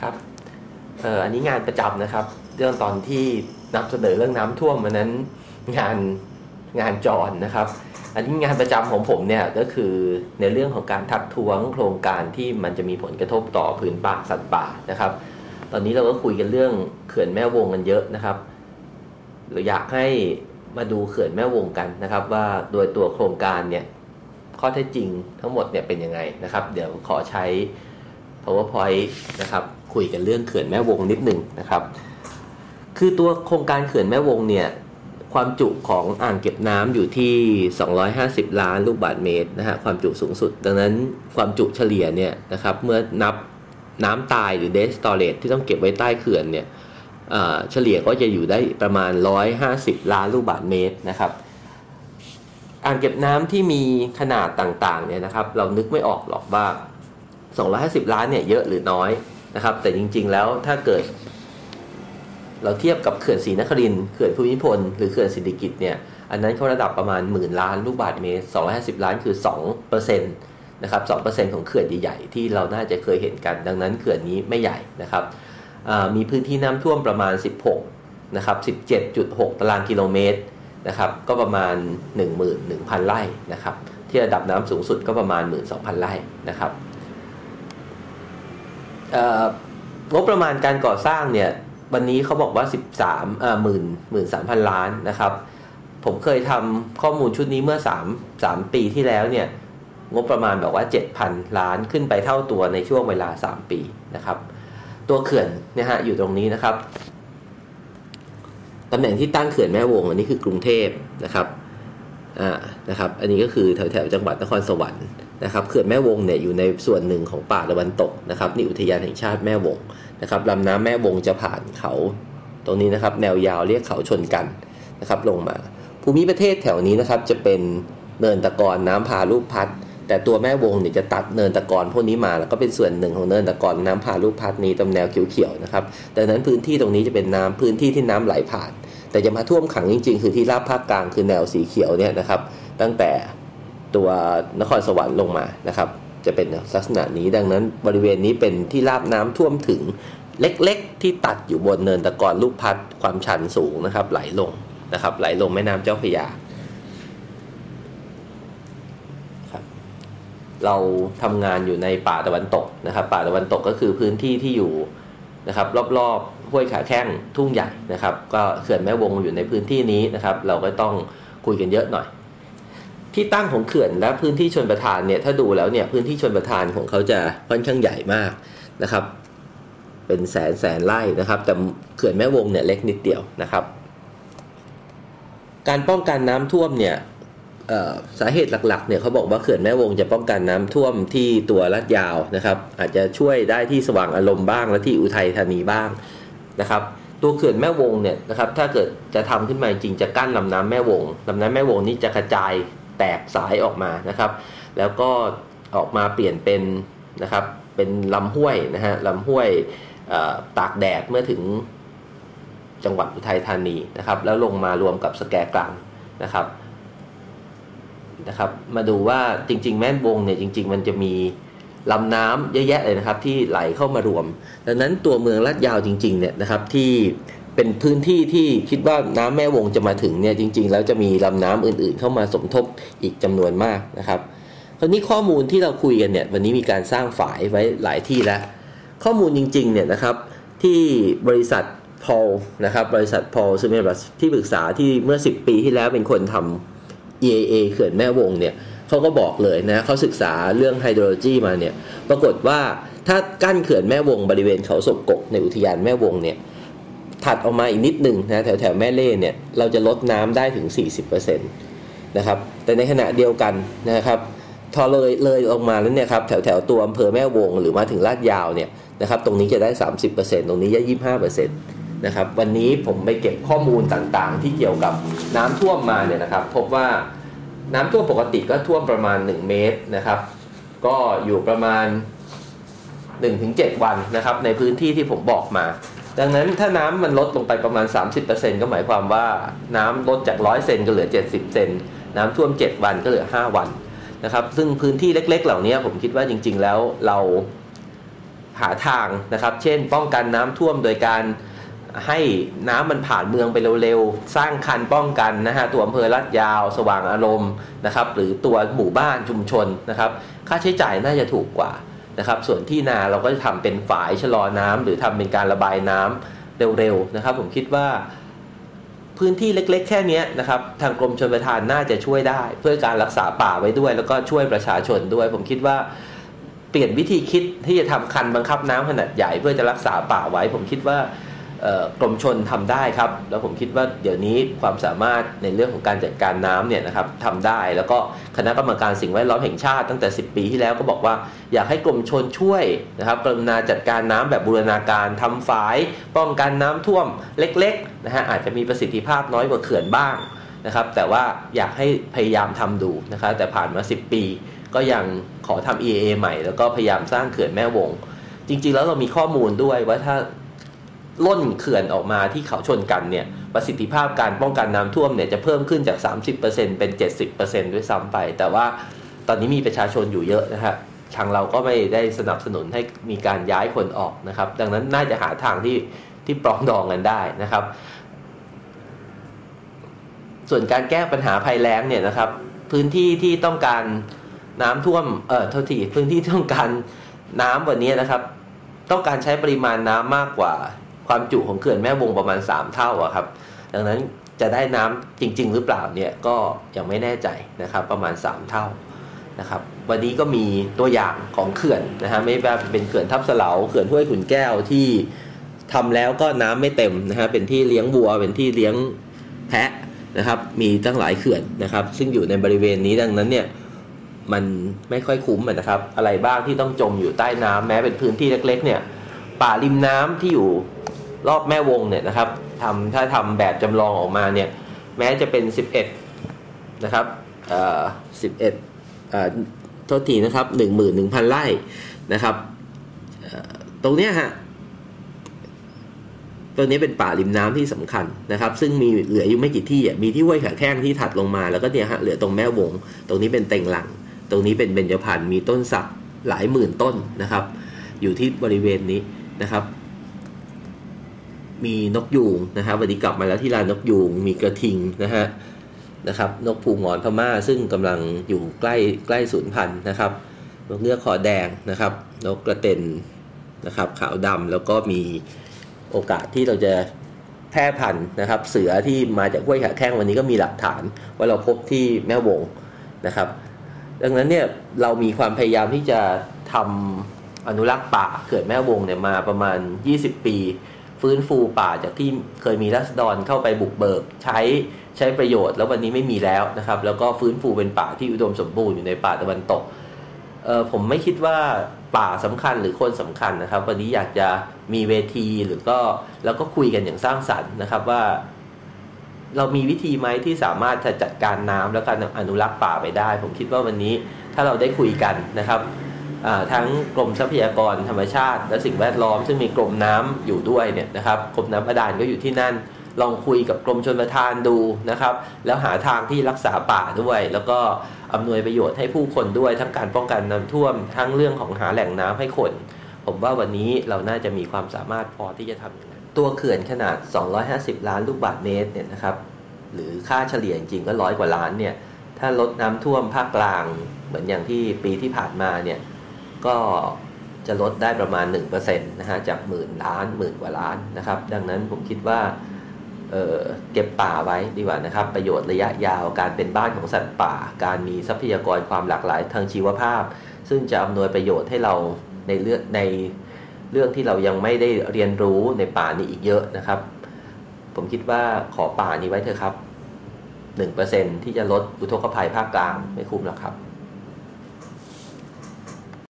ครับเอ่ออันนี้งานประจำนะครับ เรื่องตอนที่นำเสนอเรื่องน้ำท่วมวันนั้นงานงานจรนะครับ อันนี้งานประจำของผมเนี่ยก็คือในเรื่องของการทักท้วงโครงการที่มันจะมีผลกระทบต่อพื้นป่าสัตว์ป่านะครับ ตอนนี้เราก็คุยกันเรื่องเขื่อนแม่วงกันเยอะนะครับเราอยากให้มาดูเขื่อนแม่วงกันนะครับ ว่าโดยตัวโครงการเนี่ยข้อเท็จจริงทั้งหมดเนี่ยเป็นยังไงนะครับ เดี๋ยวขอใช้ powerpoint นะครับ คุยกันเรื่องเขื่อนแม่วงนิดหนึ่งนะครับ คือตัวโครงการเขื่อนแม่วงเนี่ยความจุของอ่างเก็บน้ำอยู่ที่ 250 ล้านลูกบาศก์เมตรนะฮะความจุสูงสุด ดังนั้นความจุเฉลี่ยเนี่ยนะครับเมื่อนับน้ำตายหรือ dead storage ที่ต้องเก็บไว้ใต้เขื่อนเนี่ยเฉลี่ยก็จะอยู่ได้ประมาณ 150 ล้านลูกบาศก์เมตรนะครับอ่างเก็บน้ำที่มีขนาดต่างๆเนี่ยนะครับ เรานึกไม่ออกหรอกว่า 250 ล้านเนี่ยเยอะหรือน้อย นะครับ แต่จริง ๆ แล้วถ้าเกิด เราเทียบกับเขื่อนศรีนครินเขื่อนภูมิพลหรือเขื่อนสิริกิตเนี่ย อันนั้นเขาระดับประมาณหมื่นล้านลูกบาศก์เมตร250 ล้านคือ2%นตนะครับ2%ของเขื่อนใหญ่ๆที่เราน่าจะเคยเห็นกัน ดังนั้นเขื่อนนี้ไม่ใหญ่นะครับมีพื้นที่น้ำท่วมประมาณ 16นะครับ17.6 ตารางกิโลเมตรนะครับ ก็ประมาณ 11,000 ไร่นะครับ ที่ระดับน้ำสูงสุดก็ประมาณ 12,000 ไร่นะครับ งบประมาณการก่อสร้างเนี่ยวันนี้เขาบอกว่า 13อ่าหมื่นหมื่นสามพันล้านนะครับ ผมเคยทำข้อมูลชุดนี้เมื่อ 3 3 ปีที่แล้วเนี่ยงบประมาณแบบว่า 7,000 ล้านขึ้นไปเท่าตัวในช่วงเวลา 3 ปีนะครับ ตัวเขื่อนเนี่ยฮะอยู่ตรงนี้นะครับตำแหน่งที่ตั้งเขื่อนแม่วงอันนี้คือกรุงเทพนะครับอ่านะครับ อันนี้ก็คือแถวแถวจังหวัดนครสวรรค์ นะครับเขื่อนแม่วงเนี่ยอยู่ในส่วนหนึ่งของป่าตะวันตกนะครับนี่อุทยานแห่งชาติแม่วงนะครับลำน้ำแม่วงจะผ่านเขา ตรงนี้นะครับ แนวยาวเรียกเขาชนกันนะครับ ลงมา ภูมิประเทศแถวนี้นะครับ จะเป็นเนินตะกอนน้ำพาลูกพัด แต่ตัวแม่วงเนี่ยจะตัดเนินตะกอนพวกนี้มา แล้วก็เป็นส่วนหนึ่งของเนินตะกอนน้ำพาลูกพัดนี้ตำแนวเขียวๆนะครับดังนั้นพื้นที่ตรงนี้จะเป็นน้ำพื้นที่ที่น้ำไหลผ่าน แต่จะมาท่วมขังจริง ๆ คือที่ราบภาคกลางคือแนวสีเขียวเนี่ยนะครับ ตั้งแต่ ตัวนครสวรรค์ลงมานะครับ จะเป็นลักษณะนี้ดังนั้นบริเวณนี้เป็นที่ราบน้ำท่วมถึงเล็กๆ ที่ตัดอยู่บนเนินตะกอนลูกพัดความชันสูงนะครับ ไหลลงนะครับ ไหลลงแม่น้ำเจ้าพระยาครับเราทำงานอยู่ในป่าตะวันตกนะครับ ป่าตะวันตกก็คือพื้นที่ที่อยู่นะครับรอบๆห้วยขาแข้งทุ่งใหญ่นะครับ ก็เขื่อนแม่วงอยู่ในพื้นที่นี้นะครับ เราก็ต้องคุยกันเยอะหน่อย ที่ตั้งของเขื่อนและพื้นที่ชนประทานเนี่ยถ้าดูแล้วเนี่ยพื้นที่ชนประทานของเขาจะค่อนข้างใหญ่มากนะครับ เป็นแสนแสนไร่นะครับ แต่เขื่อนแม่วงเนี่ยเล็กนิดเดียวนะครับ การป้องกันน้ำท่วมเนี่ยสาเหตุหลักๆเนี่ยเขาบอกว่าเขื่อนแม่วงจะป้องกันน้ำท่วมที่ตัวลาดยาวนะครับ อาจจะช่วยได้ที่สว่างอารมณ์บ้างและที่อุทัยธานีบ้างนะครับ ตัวเขื่อนแม่วงเนี่ยนะครับถ้าเกิดจะทำขึ้นมาจริงจะกั้นลำน้ำแม่วงลำน้ำแม่วงนี้จะกระจาย แตกสายออกมานะครับ แล้วก็ออกมาเปลี่ยนเป็นนะครับเป็นลำห้วยนะฮะลำห้วยตากแดดเมื่อถึงจังหวัดอุทัยธานีนะครับ แล้วลงมารวมกับสแกกลางนะครับนะครับ มาดูว่าจริง ๆ แม่นวงเนี่ยจริง ๆ มันจะมีลำน้ำเยอะแยะเลยนะครับที่ไหลเข้ามารวม ดังนั้นตัวเมืองลาดยาวจริงๆเนี่ยนะครับที่ เป็นพื้นที่ที่คิดว่าน้ำแม่วงจะมาถึงเนี่ยจริง ๆ แล้วจะมีลำน้ำอื่นๆ เข้ามาสมทบอีกจำนวนมากนะครับคราวนี้ข้อมูลที่เราคุยกันเนี่ยวันนี้มีการสร้างฝายไว้หลายที่แล้ว ข้อมูลจริงๆเนี่ยนะครับที่บริษัทพอลนะครับบริษัทพอลซึ่งเป็นที่ปรึกษาที่เมื่อ 10 ปีที่แล้วเป็นคนทำ EAA เขื่อนแม่วงเนี่ยเขาก็บอกเลยนะเขาศึกษาเรื่องไฮโดรโลจีมาเนี่ยปรากฏว่าถ้ากั้นเขื่อนแม่วงบริเวณเขาศกกในอุทยานแม่วงเนี่ย ถัดออกมาอีกนิดหนึ่งนะแถวแถวแม่เล่เนี่ยเราจะลดน้ำได้ถึง 40%นะครับแต่ในขณะเดียวกันนะครับทอเลยเลยลงมาแล้วเนี่ยครับแถวแถวตัวอำเภอแม่วง หรือมาถึงลาดยาวเนี่ยนะครับตรงนี้จะได้ 30%ตรงนี้จะ25%นะครับวันนี้ผมไปเก็บข้อมูลต่างๆ ที่เกี่ยวกับน้ำท่วมมาเนี่ยนะครับพบว่าน้ำท่วมปกติก็ท่วมประมาณ 1 เมตรนะครับ ก็อยู่ประมาณ 1-7 วันนะครับในพื้นที่ที่ผมบอกมา ดังนั้นถ้าน้ำมันลดลงไปประมาณ 30%ก็หมายความว่าน้ำลดจาก100เซนก็เหลือ 70 เซนน้ำท่วม 7 วันก็เหลือ 5 วันนะครับ ซึ่งพื้นที่เล็ก ๆ เหล่านี้ผมคิดว่าจริง ๆ แล้วเราหาทางนะครับ เช่น ป้องกันน้ำท่วมโดยการให้น้ำมันผ่านเมืองไปเร็วๆ สร้างคันป้องกันนะฮะ ตัวอำเภอลาดยาว สว่างอารมณ์นะครับ หรือตัวหมู่บ้านชุมชนนะครับ ค่าใช้จ่ายน่าจะถูกกว่า นะครับส่วนที่นาเราก็จะทำเป็นฝายชะลอน้ำหรือทำเป็นการระบายน้ำเร็วๆนะครับ ผมคิดว่าพื้นที่เล็ก ๆ แค่นี้นะครับ ทางกรมชลประทานน่าจะช่วยได้ เพื่อการรักษาป่าไว้ด้วย แล้วก็ช่วยประชาชนด้วย ผมคิดว่าเปลี่ยนวิธีคิดที่จะทำคันบังคับน้ำขนาดใหญ่เพื่อจะรักษาป่าไว้ ผมคิดว่า กรมชนทำได้ครับ แล้วผมคิดว่าเดี๋ยวนี้ความสามารถในเรื่องของการจัดการน้ำเนี่ยนะครับทำได้ แล้วก็คณะกรรมการสิ่งแวดล้อมแห่งชาติตั้งแต่ 10 ปีที่แล้วก็บอกว่าอยากให้กรมชนช่วยนะครับกรุณาจัดการน้ำแบบบูรณาการทำฝายป้องกันน้ำท่วมเล็กๆนะฮะอาจจะมีประสิทธิภาพน้อยกว่าเขื่อนบ้างนะครับแต่ว่าอยากให้พยายามทำดูนะครับแต่ผ่านมา 10 ปี ก็ยังขอทำ EA ใหม่ แล้วก็พยายามสร้างเขื่อนแม่วง จริงๆ แล้วเรามีข้อมูลด้วยว่าถ้า ล่นเขื่อนออกมาที่เขาชนกันเนี่ยประสิทธิภาพการป้องกันน้ำท่วมเนี่ยจะเพิ่มขึ้นจาก 30%เป็น 70%ด้วยซ้ำไป แต่ว่าตอนนี้มีประชาชนอยู่เยอะนะฮะทางเราก็ไม่ได้สนับสนุนให้มีการย้ายคนออกนะครับ ดังนั้นน่าจะหาทางที่ที่ปรองดองกันได้นะครับ ส่วนการแก้ปัญหาภัยแล้งเนี่ยนะครับ พื้นที่ที่ต้องการน้ำท่วมเอ่อโทษทีพื้นที่ที่ต้องการน้ำวันนี้นะครับ ต้องการใช้ปริมาณน้ำมากกว่า ความจุของเขื่อนแม่วงประมาณ 3 เท่าอะครับ ดังนั้นจะได้น้ำจริง ๆ หรือเปล่าเนี่ยก็ยังไม่แน่ใจนะครับประมาณ 3 เท่านะครับวันนี้ก็มีตัวอย่างของเขื่อนนะฮะไม่ว่าเป็นเขื่อนทับเสลาเขื่อนห้วยขุนแก้วที่ทำแล้วก็น้ำไม่เต็มนะฮะเป็นที่เลี้ยงวัวเป็นที่เลี้ยงแพะนะครับ มีตั้งหลายเขื่อนนะครับ ซึ่งอยู่ในบริเวณนี้ดังนั้นเนี่ยมันไม่ค่อยคุ้มนะครับ อะไรบ้างที่ต้องจมอยู่ใต้น้ำแม้เป็นพื้นที่เล็ก ๆ เนี่ยป่าริมน้ำที่อยู่ รอบแม่วงเนี่ยนะครับทำถ้าทำแบบจำลองออกมาเนี่ยแม้จะเป็น 11 นะครับเอ่อ11เอ่อโทษทีนะครับ11,000ไร่นะครับตรงเนี้ยฮะตรงนี้เป็นป่าริมน้ำที่สำคัญนะครับ ซึ่งมีเหลืออยู่ไม่กี่ที่มีที่ห้วยขาแข้งที่ถัดลงมาแล้วก็เนี่ยฮะเหลือตรงแม่วง ตรงนี้เป็นเต็งหลัง ตรงนี้เป็นเบญจพรรณมีต้นสักหลายหมื่นต้นนะครับ อยู่ที่บริเวณนี้นะครับ มีนกยูงนะครับวันนี้กลับมาแล้วที่ลานนกยูงมีกระทิงนะฮะนะครับนกผูงอนพม่าซึ่งกำลังอยู่ใกล้ใกล้สูญพันธุ์นะครับนกเงือกคอแดงนะครับ นกกระเต็นนะครับขาวดำแล้วก็มีโอกาสที่เราจะแพร่พันธุ์นะครับ เสือที่มาจากห้วยขาแข้งวันนี้ก็มีหลักฐานว่าเราพบที่แม่วงนะครับ ดังนั้นเนี่ยเรามีความพยายามที่จะทำอนุรักษ์ป่าเขื่อนแม่วงเนี่ยมาประมาณ 20 ปี ฟื้นฟูป่าจากที่เคยมีรัษฎรเข้าไปบุกเบิก ใช้ใช้ประโยชน์ แล้ววันนี้ไม่มีแล้วนะครับ แล้วก็ฟื้นฟูเป็นป่าที่อุดมสมบูรณ์อยู่ในป่าตะวันตกเออผมไม่คิดว่าป่าสำคัญหรือคนสำคัญนะครับ วันนี้อยากจะมีเวทีหรือก็แล้วก็คุยกันอย่างสร้างสรรค์นะครับว่า เรามีวิธีไหมที่สามารถจะจัดการน้ำและการอนุรักษ์ป่าไปได้ ผมคิดว่าวันนี้ถ้าเราได้คุยกันนะครับ ทั้งกรมทรัพยากรธรรมชาติ และสิ่งแวดล้อม ซึ่งมีกรมน้ำอยู่ด้วยเนี่ยนะครับกรมน้ำบาดาลก็อยู่ที่นั่น ลองคุยกับกรมชนประทานดูนะครับ แล้วหาทางที่รักษาป่าด้วย แล้วก็อำนวยประโยชน์ให้ผู้คนด้วย ทั้งการป้องกันน้ำท่วม ทั้งเรื่องของหาแหล่งน้ำให้คน ผมว่าวันนี้เราน่าจะมีความสามารถพอที่จะทำอย่างนั้นตัวเขื่อนขนาด 250 ล้านลูกบาศก์เมตรเนี่ยนะครับหรือค่าเฉลี่ยจริงก็ร้อยกว่าล้านเนี่ยถ้าลดน้ำท่วมภาคกลางเหมือนอย่างที่ปีที่ผ่านมาเนี่ย ก็จะลดได้ประมาณ1%นะฮะจากหมื่นล้านหมื่นกว่าล้านนะครับ ดังนั้นผมคิดว่าเเก็บป่าไว้ดีกว่านะครับ ประโยชน์ระยะยาวการเป็นบ้านของสัตว์ป่า การมีทรัพยากรความหลากหลายทางชีวภาพ ซึ่งจะอำนวยประโยชน์ให้เราในเรื่องในเรื่องที่เรายังไม่ได้เรียนรู้ในป่านี้อีกเยอะนะครับ ผมคิดว่าขอป่านี้ไว้เถอะครับ1%ที่จะลดอุทกภัยภาคกลางไม่คุ้มหรอกครับ